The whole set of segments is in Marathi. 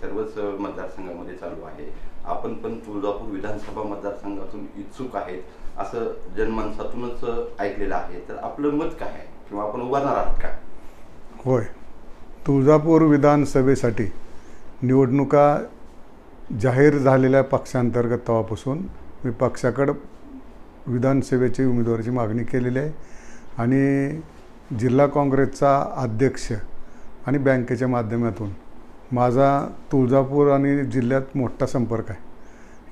सर्वच मतदारसंघामध्ये चालू आहे. आपण पण तुळजापूर विधानसभा मतदारसंघातून इच्छुक आहेत असं जनमानसातूनच ऐकलेलं आहे. तर आपलं मत काय आहे? किंवा आपण उभारणार आहात का? होय. तुळजापूर विधानसभेसाठी निवडणुका जाहीर झालेल्या पक्षांतर्गत तेव्हापासून मी पक्षाकडं विधानसभेची उमेदवारीची मागणी केलेली आहे. आणि जिल्हा काँग्रेसचा अध्यक्ष आणि बँकेच्या माध्यमातून माझा तुळजापूर आणि जिल्ह्यात मोठा संपर्क आहे.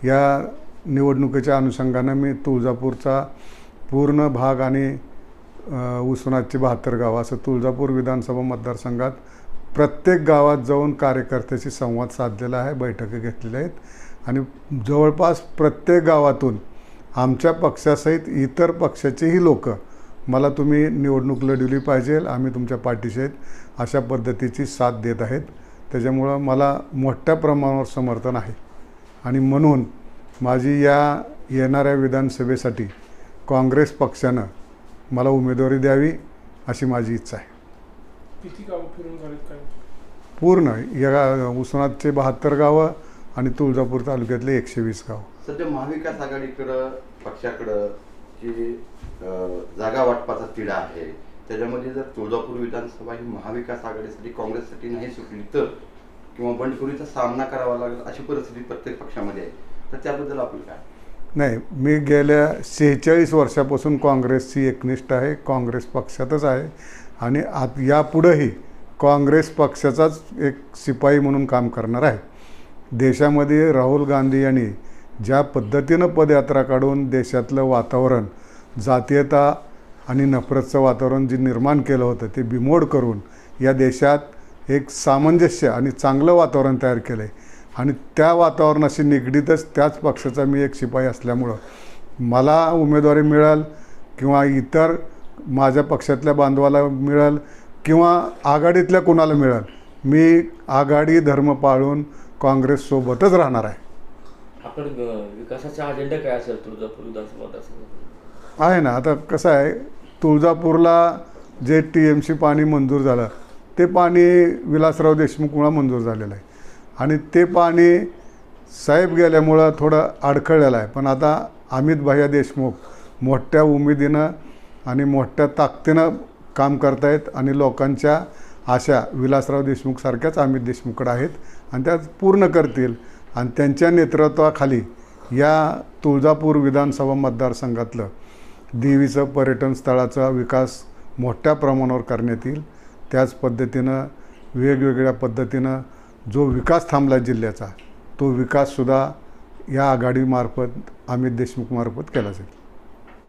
या निवडणुकीच्या अनुषंगानं मी तुळजापूरचा पूर्ण भाग आणि अ, बहात्तर गाव असं तुळजापूर विधानसभा मतदारसंघात प्रत्येक गावात जाऊन कार्यकर्त्याशी संवाद साधलेला आहे बैठकी घेतलेल्या आहेत. आणि जवळपास प्रत्येक गावातून आमच्या पक्षासहित इतर पक्षाचेही लोक मला तुम्ही निवडणूक लढवली पाहिजे आम्ही तुमच्या पाठीशी आहेत अशा पद्धतीची साथ देत आहेत. त्याच्यामुळं मला मोठ्या प्रमाणावर समर्थन आहे. आणि म्हणून माझी या येणाऱ्या विधानसभेसाठी काँग्रेस पक्षानं मला उमेदवारी द्यावी अशी माझी इच्छा आहे. किती गावं फिरून झालीत काय? पूर्ण. या उस्मानाबादचे बहात्तर गावं आणि तुळजापूर तालुक्यातले एकशे वीस गावं. सध्या महाविकास आघाडीकडं पक्षाकडं जी जागा वाटपाचा तिढा आहे त्याच्यामध्ये जर तुळजापूर विधानसभा ही महाविकास आघाडीसाठी काँग्रेससाठी नाही सुटली तर किंवा बंडखोरीचा सामना करावा लागेल अशी परिस्थिती प्रत्येक पक्षामध्ये आहे. तर त्याबद्दल आपण काय? नाही मी गेल्या शेहेचाळीस वर्षापासून काँग्रेसची एकनिष्ठ आहे काँग्रेस पक्षातच आहे. आणि आत यापुढंही काँग्रेस पक्षाचाच एक शिपाई म्हणून काम करणार आहे. देशामध्ये राहुल गांधी यांनी ज्या पद्धतीनं पदयात्रा काढून देशातलं वातावरण जातीयता आणि नफरतचं वातावरण जे निर्माण केलं होतं ते बिमोड करून या देशात एक सामंजस्य आणि चांगलं वातावरण तयार केलं आहे आणि त्या वातावरणाशी निगडीतच त्याच पक्षाचा मी एक शिपाई असल्यामुळं मला उमेदवारी मिळेल किंवा इतर माझ्या पक्षातल्या बांधवाला मिळेल किंवा आघाडीतल्या कोणाला मिळेल मी आघाडी धर्म पाळून काँग्रेससोबतच राहणार आहे. आपण विकासाचा अजेंडा काय असेल तुळजापूर आहे ना आता कसं आहे तुळजापूरला जे टी एम सी पाणी मंजूर झालं ते पाणी विलासराव देशमुखमुळं मंजूर झालेलं आहे. आणि ते पाणी साहेब गेल्यामुळं थोडं अडखळलेलं आहे. पण आता अमित भैया देशमुख मोठ्या उमेदीनं आणि मोठ्या ताकदीनं काम करतायत आणि लोकांच्या आशा विलासराव देशमुखसारख्याच अमित देशमुखकडे आहेत आणि त्या पूर्ण करतील. आणि त्यांच्या नेतृत्वाखाली या तुळजापूर विधानसभा मतदारसंघातलं देवीचं पर्यटन स्थळाचा विकास मोठ्या प्रमाणावर करण्यात येईल. त्याच पद्धतीनं वेगवेगळ्या पद्धतीनं जो विकास थांबला जिल्ह्याचा तो विकाससुद्धा या आघाडीमार्फत अमित देशमुखमार्फत केला जाईल.